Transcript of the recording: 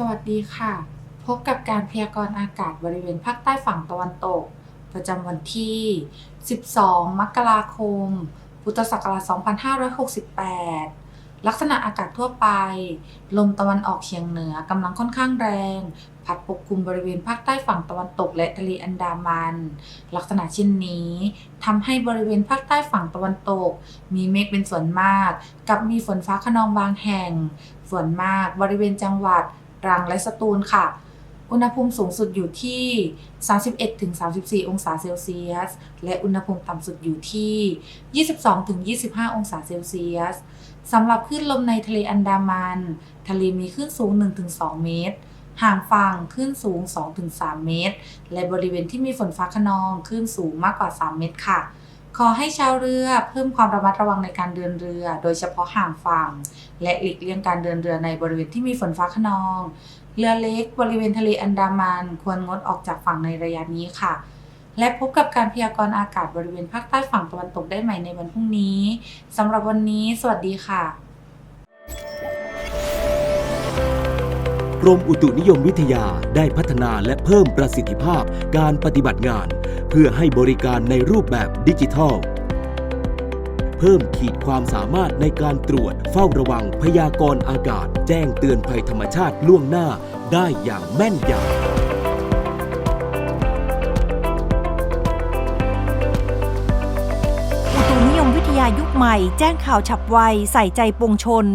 สวัสดีค่ะ พบกับการพยากรณ์อากาศบริเวณภาคใต้ฝั่งตะวันตก ประจำวันที่ 12 มกราคม พุทธศักราช 2568 ลักษณะอากาศทั่วไป ลมตะวันออกเฉียงเหนือกำลังค่อนข้างแรง พัดปกคลุมบริเวณภาคใต้ฝั่งตะวันตกและทะเลอันดามัน ลักษณะเช่นนี้ทำให้บริเวณภาคใต้ฝั่งตะวันตก มีเมฆเป็นส่วนมาก กับมีฝนฟ้าขนองบางแห่ง ส่วนมากบริเวณจังหวัด ตรังและสตูลค่ะ อุณหภูมิสูงสุดอยู่ที่ 31-34 องศาเซลเซียส และอุณหภูมิต่ำสุดอยู่ที่ 22-25 องศาเซลเซียสสำหรับคลื่นลมในทะเลอันดามัน ทะเลมีคลื่นสูง 1-2 เมตร ห่างฝั่งคลื่นสูง 2-3 เมตร และบริเวณที่มีฝนฟ้าขนองคลื่นสูงมากกว่า 3 เมตรค่ะ ขอให้ชาวเรือเพิ่มความระมัดระวังในการเดินเรือ โดยเฉพาะห่างฝั่ง และหลีกเลี่ยงการเดินเรือในบริเวณที่มีฝนฟ้าขนอง เรือเล็กบริเวณทะเลอันดามัน ควรงดออกจากฝั่งในระยะนี้ค่ะ และพบกับการพยากรณ์อากาศบริเวณภาคใต้ฝั่งตะวันตกได้ใหม่ในวันพรุ่งนี้สำหรับวันนี้ สวัสดีค่ะกรมอุตุนิยมวิทยาได้พัฒนาและเพิ่มประสิทธิภาพการปฏิบัติงาน พื่อให้บริการในรูปแบบดิจิทัล เพิ่มขีดความสามารถในการตรวจเฝ้าระวังพยากรณ์อากาศ แจ้งเตือนภัยธรรมชาติล่วงหน้าได้อย่างแม่นยำอุตุนิยมวิทยายุคใหม่แจ้งข่าวฉับไว ใส่ใจปวงชน